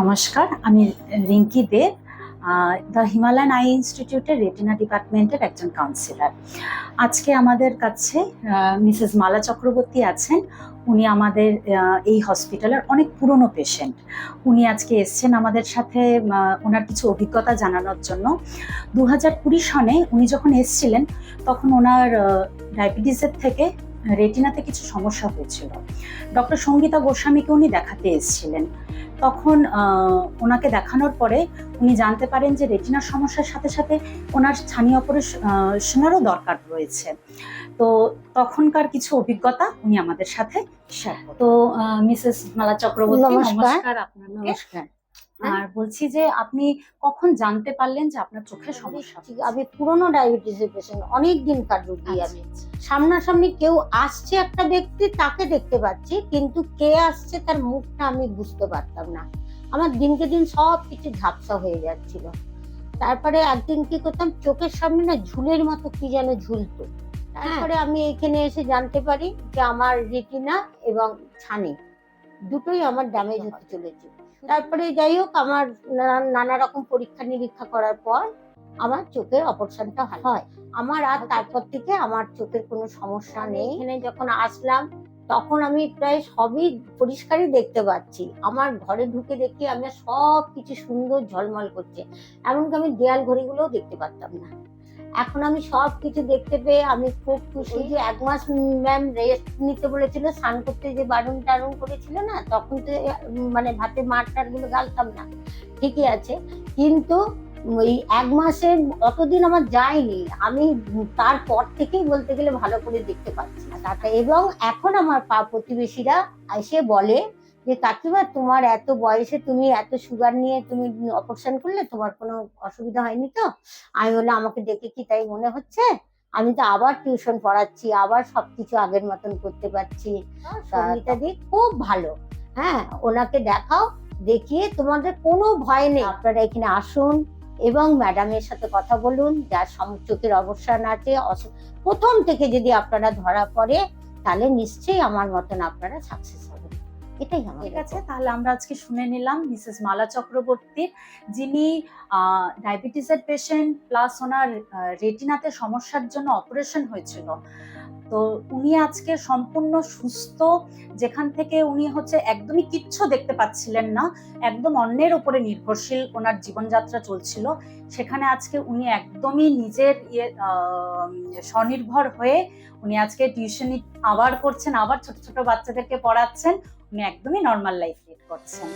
নমস্কার, আমি Rinki Deb the Himalayan eye ইনস্টিটিউটের রেটিনা ডিপার্টমেন্টের একজন কাউন্সিলর আজকে আমাদের কাছে মিসেস মালা চক্রবর্তী আছেন। উনি আমাদের এই হসপিটালের অনেক পুরনো পেশেন্ট উনি আজকে এসছেন আমাদের সাথে ওনার কিছু অভিজ্ঞতা জানানোর জন্য। দু হাজার কুড়ি সনে উনি যখন এসছিলেন, তখন ওনার ডায়াবেটিসের থেকে রেটিনাতে কিছু সমস্যা হয়েছিল। ডক্টর সঙ্গীতা গোস্বামীকে উনি দেখাতে এসেছিলেন। তখন আহ, ওনাকে দেখানোর পরে উনি জানতে পারেন যে রেটিনার সমস্যার সাথে সাথে ওনার স্থানীয় অপারেশনেরও দরকার রয়েছে। তো তখনকার কিছু অভিজ্ঞতা উনি আমাদের সাথে শেয়ার তো মিসেস মালা চক্রবর্তী নমস্কার। আপনাকে। নমস্কার। আর বলছি যে আপনি কখন জানতে পারলেন যে আপনার চোখে সমস্যা আমি পুরনো ডায়াবেটিসের পেশেন্ট অনেক দিনকার রোগী আমি। আচ্ছা। সামনাসামনি কেউ আসছে একটা ব্যক্তি তাকে দেখতে পাচ্ছি কিন্তু কে আসছে তার মুখটা আমি বুঝতে পারতাম না। আমার দিনকে দিন সব কিছু ঝাপসা হয়ে যাচ্ছিল। তারপরে একদিন কি করতাম চোখের সামনে না ঝুলের মতো কি যেন ঝুলতো। তারপরে আমি এখানে এসে জানতে পারি যে আমার রেটিনা এবং ছানি দুটোই আমার ড্যামেজ হতে চলেছে। তারপরে যাই হোক আমার নানা- রকম পরীক্ষা নিরীক্ষা করার পর আমার চোখের অপারেশনটা হয়। আমার আর তারপর থেকে আমার চোখের কোনো সমস্যা নেই। এখানে যখন আসলাম তখন আমি প্রায় সবই পরিষ্কারই দেখতে পাচ্ছি। আমার ঘরে ঢুকে দেখি আমি সব কিছু সুন্দর ঝলমল করছে। এমনকি আমি দেয়াল ঘড়িগুলোও দেখতে পারতাম না। এখন আমি সব কিছু দেখতে পেয়ে আমি খুব খুশি যে এক মাস ম্যাম রেস্ট নিতে বলেছিল স্নান করতে যে বারণ টারণ করেছিল না তখন তো মানে ভাতে মার টারগুলো গালতাম না ঠিকই আছে। কিন্তু ওই এক মাসের অতদিন আমার যায়নি আমি তারপর থেকেই বলতে গেলে ভালো করে দেখতে পাচ্ছি না। তাতে এবং এখন আমার পা প্রতিবেশীরা এসে বলে যে কাকিমা তোমার এত বয়সে তুমি এত সুগার নিয়ে তুমি অপারেশন করলে তোমার কোনো অসুবিধা হয়নি তো? আমি বলে আমাকে দেখে কি তাই মনে হচ্ছে? আমি তো আবার টিউশন পড়াচ্ছি আবার সবকিছু আগের মতন করতে পারছি। সঙ্গীতা দি খুব ভালো। হ্যাঁ ওনাকে দেখাও দেখিয়ে তোমাদের কোনো ভয় নেই। আপনারা এখানে আসুন এবং ম্যাডামের সাথে কথা বলুন যার সম- চোখের অবসান আছে প্রথম থেকে যদি আপনারা ধরা পড়ে তাহলে নিশ্চয়ই আমার মতন আপনারা সাকসেস এটাই আমার ঠিক আছে তাহলে আমরা আজকে শুনে নিলাম মিসেস মালা চক্রবর্তীর যিনি ডায়াবেটিসের পেশেন্ট প্লাস ওনার রেটিনাতে সমস্যার জন্য অপারেশন হয়েছিল। তো উনি আজকে সম্পূর্ণ সুস্থ যেখান থেকে উনি হচ্ছে একদমই কিচ্ছু দেখতে পাচ্ছিলেন না একদম অন্যের উপরে নির্ভরশীল ওনার জীবনযাত্রা চলছিল। সেখানে আজকে উনি একদমই নিজের ইয়ে স্বনির্ভর হয়ে উনি আজকে টিউশনি আবার করছেন আবার ছোট ছোট বাচ্চাদেরকে পড়াচ্ছেন। উনি একদমই নর্মাল লাইফ লিড করছেন।